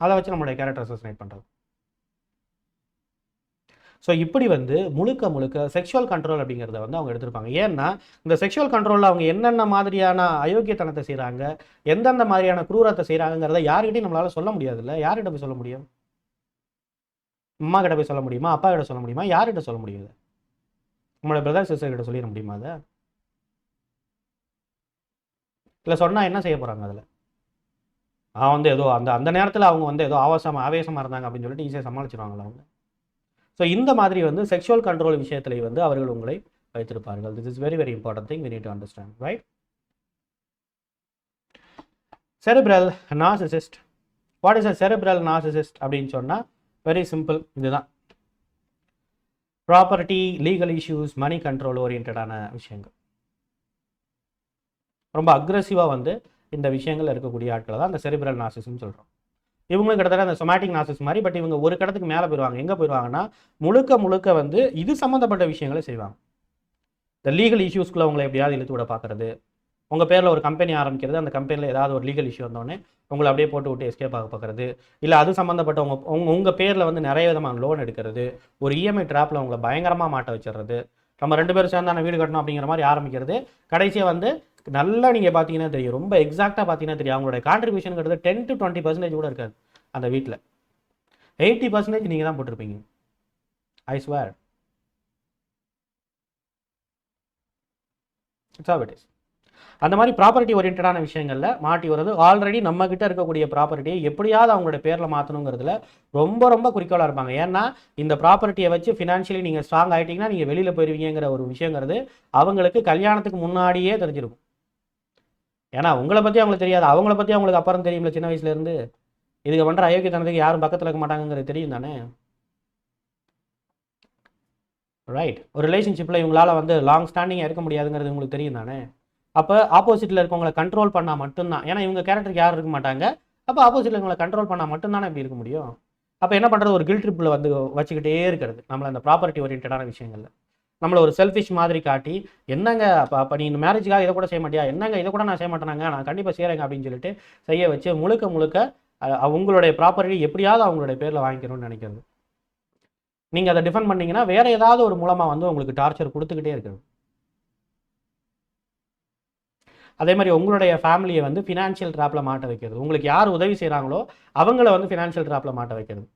அதை வச்சு நம்மளுடைய கேரக்டர் அசோசினேட் பண்ணுறது ஸோ இப்படி வந்து முழுக்க முழுக்க செக்ஷுவல் கண்ட்ரோல் அப்படிங்கிறத வந்து அவங்க எடுத்திருப்பாங்க. ஏன்னா இந்த செக்ஷுவல் கண்ட்ரோலில் அவங்க என்னென்ன மாதிரியான அயோக்கியத்தனத்தை செய்கிறாங்க எந்தெந்த மாதிரியான குரூரத்தை செய்கிறாங்கிறத யார்கிட்டையும் நம்மளால் சொல்ல முடியாதுல்ல. யார்கிட்ட போய் சொல்ல முடியும்? அம்மா கிட்ட போய் சொல்ல முடியுமா? அப்பா கிட்ட சொல்ல முடியுமா? யார்கிட்ட சொல்ல முடியாது நம்மளோட பிரதர் சிஸ்டர் கிட்ட சொல்லிட முடியுமா அதை இல்லை சொன்னால் என்ன செய்ய போகிறாங்க அதில்? அவன் வந்து ஏதோ அந்த அந்த நேரத்தில் அவங்க வந்து ஏதோ ஆவேசமாக ஆவேசமாக இருந்தாங்க அப்படின்னு சொல்லிட்டு ஈஸியாக சமாளிச்சிருவாங்களா அவங்க? ஸோ இந்த மாதிரி வந்து செக்ஷுவல் கண்ட்ரோல் விஷயத்திலே வந்து அவர்கள் உங்களை வைத்திருப்பார்கள். This is very very important thing we need to understand right cerebral narcissist what is a cerebral narcissist அப்படின்னு சொன்னால் வெரி சிம்பிள் இதுதான். Property legal issues money control ஓரியன்டான விஷயங்கள். ரொம்ப அக்ரெசிவாக வந்து இந்த விஷயங்கள் இருக்கக்கூடிய ஆட்களை தான் அந்த செரிபிரல் நாசிஸ்ன்னு சொல்கிறோம் இவங்களும் கிட்டத்தட்ட அந்த சொமேட்டிக் நாசிஸ் மாதிரி பட் இவங்க ஒரு கடத்துக்கு மேலே போயிடுவாங்க எங்கே போயிடுவாங்கன்னா முழுக்க முழுக்க வந்து இது சம்மந்தப்பட்ட விஷயங்களை செய்வாங்க. இந்த லீகல் இஷ்யூஸ்க்குள்ளே உங்களை எப்படியாவது இழுத்து விட பார்க்குறது உங்கள் பேரில் ஒரு கம்பெனி ஆரம்பிக்கிறது அந்த கம்பெனியில் ஏதாவது ஒரு லீகல் இஷ்யூ வந்தோடனே உங்களை அப்படியே போட்டு விட்டு எஸ்கேப் ஆக பார்க்குறது இல்லை அது சம்மந்தப்பட்ட உங்கள் உங்கள் உங்கள் பேரில் வந்து நிறைய விதமான லோன் எடுக்கிறது ஒரு இஎம்ஐ ட்ராப்பில் உங்களை பயங்கரமாக மாட்ட வச்சிடுறது நம்ம ரெண்டு பேரும் சேர்ந்தான வீடு கட்டணும் அப்படிங்கிற மாதிரி ஆரம்பிக்கிறது கடைசியாக வந்து நல்லா நீங்கள் பார்த்தீங்கன்னா தெரியும். ரொம்ப எக்ஸாக்டாக பார்த்தீங்கன்னா தெரியும். அவங்களோட கான்ட்ரிபியூஷனுங்கிறது டென் டு டுவெண்ட்டி பர்சன்டேஜ் கூட இருக்காது அந்த வீட்டில் எயிட்டி பர்சன்டேஜ் நீங்கள் தான் போட்டிருப்பீங்க. I swear it's of it is அந்த மாதிரி ப்ராப்பர்ட்டி ஓரியன்டான விஷயங்களில் மாட்டி வர்றது ஆல்ரெடி நம்ம கிட்ட இருக்கக்கூடிய ப்ராப்பர்ட்டியை எப்படியாவது அவங்களோட பேரில் மாற்றணுங்கிறதுல ரொம்ப ரொம்ப குறிக்கோளாக இருப்பாங்க. ஏன்னா இந்த ப்ராப்பர்ட்டியை வச்சு ஃபினான்ஷியலி நீங்கள் ஸ்ட்ராங் ஆகிட்டீங்கன்னா நீங்கள் வெளியில் போயிருவீங்கிற ஒரு விஷயங்கிறது அவங்களுக்கு கல்யாணத்துக்கு முன்னாடியே தெரிஞ்சிருக்கும். ஏன்னா உங்களை பற்றி அவங்களுக்கு தெரியாது. அவங்கள பற்றி அவங்களுக்கு அப்புறம் தெரியும்ல சின்ன வயசுலேருந்து இதுக்கு பண்ணுற அயோக்கியத்தனத்துக்கு யாரும் பக்கத்தில் இருக்க மாட்டாங்கிறது தெரியும் தானே? ரைட் ஒரு ரிலேஷன்ஷிப்பில் இவங்களால் வந்து லாங் ஸ்டாண்டிங்காக இருக்க முடியாதுங்கிறது உங்களுக்கு தெரியும் தானே? அப்போ ஆப்போசிட்டில் இருக்கவங்களை கண்ட்ரோல் பண்ணால் மட்டும்தான். ஏன்னா இவங்க கேரக்டருக்கு யாரும் இருக்க மாட்டாங்க. அப்போ ஆப்போசிட்டில் இருக்கவங்களை கண்ட்ரோல் பண்ணால் மட்டும்தானே இப்படி இருக்க முடியும்? அப்போ என்ன பண்ணுறது ஒரு கில் ட்ரிப்பில் வந்து வச்சுக்கிட்டே இருக்கிறது. நம்மளை அந்த ப்ராப்பர்ட்டி ஓரியன்டான விஷயங்களில். நம்மளை ஒரு செல்ஃபிஷ் மாதிரி காட்டி என்னங்க அப்போ அப்போ நீ இந்த மேரேஜுக்காக இதை கூட செய்ய மாட்டியா? என்னங்க இதை கூட நான் செய்ய மாட்டேனாங்க? நான் கண்டிப்பாக செய்கிறேங்க அப்படின்னு சொல்லிட்டு செய்ய வச்சு முழுக்க முழுக்க உங்களுடைய ப்ராப்பர்ட்டி எப்படியாவது அவங்களுடைய பேரில் வாங்கிக்கணும்னு நினைக்கிறது. நீங்கள் அதை டிஃபெண்ட் பண்ணீங்கன்னா வேற ஏதாவது ஒரு மூலமாக வந்து உங்களுக்கு டார்ச்சர் கொடுத்துக்கிட்டே இருக்கணும் அதே மாதிரி உங்களுடைய ஃபேமிலியை வந்து ஃபினான்ஷியல் ட்ராப்பில் மாட்ட வைக்கிறது. உங்களுக்கு யார் உதவி செய்கிறாங்களோ அவங்கள வந்து ஃபினான்ஷியல் ட்ராப்பில் மாட்ட வைக்கிறது.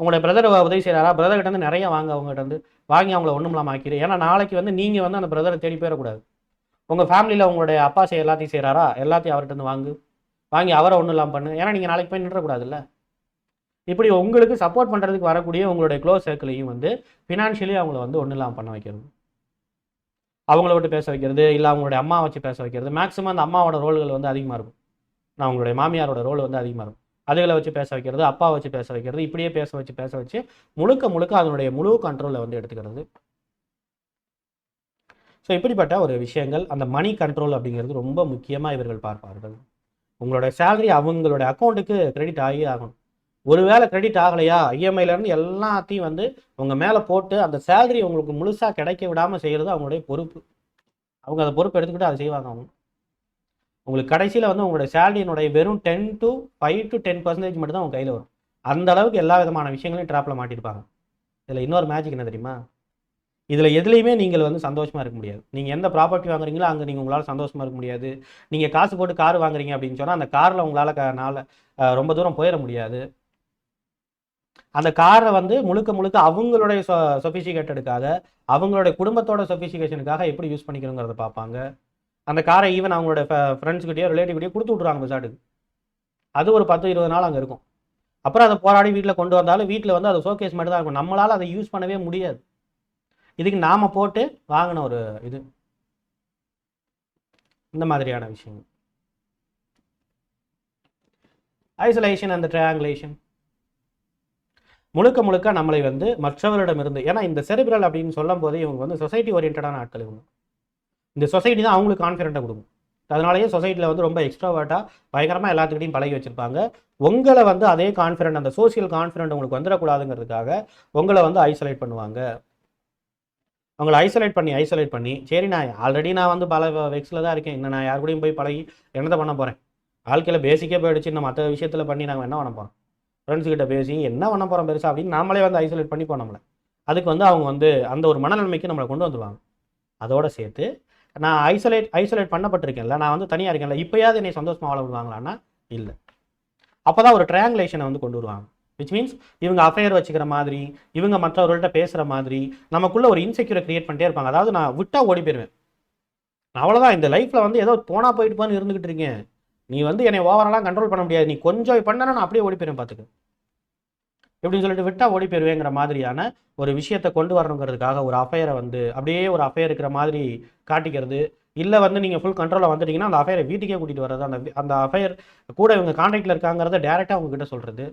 உங்களுடைய பிரதர் உதவி செய்கிறாரா பிரதர்கிட்ட வந்து நிறைய வாங்க அவங்ககிட்ட வந்து வாங்கி அவங்கள ஒன்றும் இல்லாமல் ஆக்கிடு ஏன்னா நாளைக்கு வந்து நீங்கள் வந்து அந்த பிரதரை தேடி போயிடக்கூடாது உங்கள் ஃபேமிலியில் உங்களுடைய அப்பா செய்ய எல்லாத்தையும் செய்கிறாரா எல்லாத்தையும் அவர்கிட்ட வந்து வாங்கு. வாங்கி அவரை ஒன்றும் இல்லாமல் பண்ணு. ஏன்னா நீங்கள் நாளைக்கு போய் நின்றக்கூடாதுல்ல இப்படி உங்களுக்கு சப்போர்ட் பண்ணுறதுக்கு வரக்கூடிய உங்களுடைய க்ளோஸ் சர்க்கிளையும் வந்து ஃபினான்ஷியலி அவங்கள வந்து ஒன்றும் இல்லாமல் பண்ண வைக்கிறது. அவங்கள விட்டு பேச வைக்கிறது இல்லை அவங்களுடைய அம்மா வச்சு பேச வைக்கிறது. மேக்ஸிமம் அந்த அம்மாவோட ரோல்கள் வந்து அதிகமாக இருக்கும். நான் உங்களுடைய மாமியாரோட ரோல் வந்து அதிகமாக இருக்கும். அதுகளை வச்சு பேச வைக்கிறது அப்பா வச்சு பேச வைக்கிறது இப்படியே பேச வச்சு பேச வச்சு முழுக்க முழுக்க அதனுடைய முழு கண்ட்ரோலில் வந்து எடுத்துக்கிறது. ஸோ இப்படிப்பட்ட ஒரு விஷயங்கள் அந்த மணி கண்ட்ரோல் அப்படிங்கிறது ரொம்ப முக்கியமாக இவர்கள் பார்ப்பார்கள். உங்களோட சேலரி அவங்களோட அக்கௌண்ட்டுக்கு கிரெடிட் ஆகி ஆகணும். ஒருவேளை கிரெடிட் ஆகலையா இஎம்ஐலேருந்து எல்லாத்தையும் வந்து உங்கள் மேலே போட்டு அந்த சேலரி உங்களுக்கு முழுசாக கிடைக்க விடாமல் செய்கிறது அவங்களுடைய பொறுப்பு. அவங்க அந்த பொறுப்பு எடுத்துக்கிட்டு அதை செய்வாங்க அவங்க. உங்களுக்கு கடைசியில் வந்து உங்களுடைய சேலரியினுடைய வெறும் ten to five to ten percentage மட்டும் தான் உங்கள் கையில் வரும். அந்த அளவுக்கு எல்லா விதமான விஷயங்களையும் ட்ராப்பில் மாட்டியிருப்பாங்க இதில் இன்னொரு மேஜிக் என்ன தெரியுமா? இதில் எதுலேயுமே நீங்கள் வந்து சந்தோஷமாக இருக்க முடியாது. நீங்கள் எந்த ப்ராப்பர்ட்டி வாங்குறீங்களோ அங்கே நீங்கள் உங்களால் சந்தோஷமாக இருக்க முடியாது. நீங்கள் காசு போட்டு கார் வாங்குறீங்க அப்படின்னு சொன்னால் அந்த காரில் உங்களால் க நாள் ரொம்ப தூரம் போயிட முடியாது. அந்த காரை வந்து முழுக்க முழுக்க அவங்களுடைய சொ சொஃபிசிகேட்டடுக்காக அவங்களுடைய குடும்பத்தோட சொஃபிசிகேஷனுக்காக எப்படி யூஸ் பண்ணிக்கணுங்கிறத பார்ப்பாங்க. அந்த காரை ஈவன் அவங்களோட ஃப்ரெண்ட்ஸ்கிட்டயோ ரிலேட்டிவ்கிட்டயோ கொடுத்து விட்ருவாங்க பெசாட்டுக்கு அது ஒரு பத்து இருபது நாள் அங்கே இருக்கும். அப்புறம் அதை போராடி வீட்டில் கொண்டு வந்தாலும் வீட்டில் வந்து அது ஷோகேஸ் மட்டும் தான் இருக்கும். நம்மளால் அதை யூஸ் பண்ணவே முடியாது. இதுக்கு நாம் போட்டு வாங்கின ஒரு இது. இந்த மாதிரியான விஷயங்கள். ஐசோலேஷன் அந்த ட்ரையாங்குலேஷன் முழுக்க முழுக்க நம்மளை வந்து மற்றவரிடமிருந்து ஏன்னா இந்த செரிபிரல் அப்படின்னு சொல்லும் போதே இவங்க வந்து சொசைட்டி ஓரியன்டான ஆட்கள் இவங்க. இந்த சொசைட்டி தான் அவங்களுக்கு கான்ஃபிடென்ட்டாக கொடுக்கும். அதனாலேயே சொசைட்டியில் வந்து ரொம்ப எக்ஸ்ட்ராவர்ட்டாக பயங்கரமாக எல்லாத்துக்கிட்டையும் பழகி வச்சுருப்பாங்க. உங்களை வந்து அதே கான்ஃபிடென்ட் அந்த சோஷியல் கான்ஃபிடென்ட் உங்களுக்கு வந்துடக்கூடாதுங்கிறதுக்காக உங்களை வந்து ஐசோலேட் பண்ணுவாங்க. அவங்கள ஐசோலேட் பண்ணி ஐசோலேட் பண்ணி சரி நான் ஆல்ரெடி நான் வந்து பல வெக்ஸில் தான் இருக்கேன். இன்னும் நான் யார் கூடயும் போய் பழகி என்னத்தை பண்ண போகிறேன் வாழ்க்கையில் பேசிக்கே போயிடுச்சு. நம்ம மற்ற விஷயத்தில் பண்ணி நாங்கள் என்ன பண்ண போகிறோம் ஃப்ரெண்ட்ஸ் கிட்ட பேசி என்ன பண்ண போகிறோம் பெருசாக அப்படின்னு நாமளே வந்து ஐசோலேட் பண்ணி போனோம்ல. அதுக்கு வந்து அவங்க வந்து அந்த ஒரு மனநிலைமைக்கு நம்மளை கொண்டு வந்துடுவாங்க அதோட சேர்த்து நான் ஐசோலேட் ஐசோலேட் பண்ணப்பட்டிருக்கேன்ல நான் வந்து தனியாக இருக்கேன்ல இப்போயாவது என்னை சந்தோஷமாக வாழ விடுவாங்களான்னா இல்லை. அப்போ தான் ஒரு ட்ரையாங்குலேஷனை வந்து கொண்டு வருவாங்க. விச் மீன்ஸ் இவங்க அஃபையர் வச்சுக்கிற மாதிரி இவங்க மற்றவர்கள்ட்ட பேசுகிற மாதிரி நமக்குள்ள ஒரு இன்செக்யூரை கிரியேட் பண்ணிட்டே இருப்பாங்க. அதாவது நான் விட்டா ஓடி போயிடுவேன் அவ்வளோதான் இந்த லைஃப்பில் வந்து ஏதோ போனா போயிட்டு போன்னு இருந்துகிட்டு இருக்கேன். நீ வந்து என்னை ஓவராலாக கண்ட்ரோல் பண்ண முடியாது. நீ கொஞ்சம் பண்ணனா நான் அப்படியே ஓடி போயிடுவேன் பார்த்துக்க எப்படின்னு சொல்லிட்டு விட்டா ஓடி போயிடுவேங்கிற மாதிரியான ஒரு விஷயத்தை கொண்டு வரணுங்கிறதுக்காக ஒரு அஃபையரை வந்து அப்படியே ஒரு அஃபையர் இருக்கிற மாதிரி காட்டிக்கிறது. இல்லை வந்து நீங்கள் ஃபுல் கண்ட்ரோலில் வந்துட்டீங்கன்னா அந்த அஃபையரை வீட்டுக்கே கூட்டிகிட்டு வர்றது அந்த அந்த அஃபையர் கூட இவங்க கான்டாக்டில் இருக்காங்கிறத டேரெக்டாக உங்ககிட்ட சொல்கிறது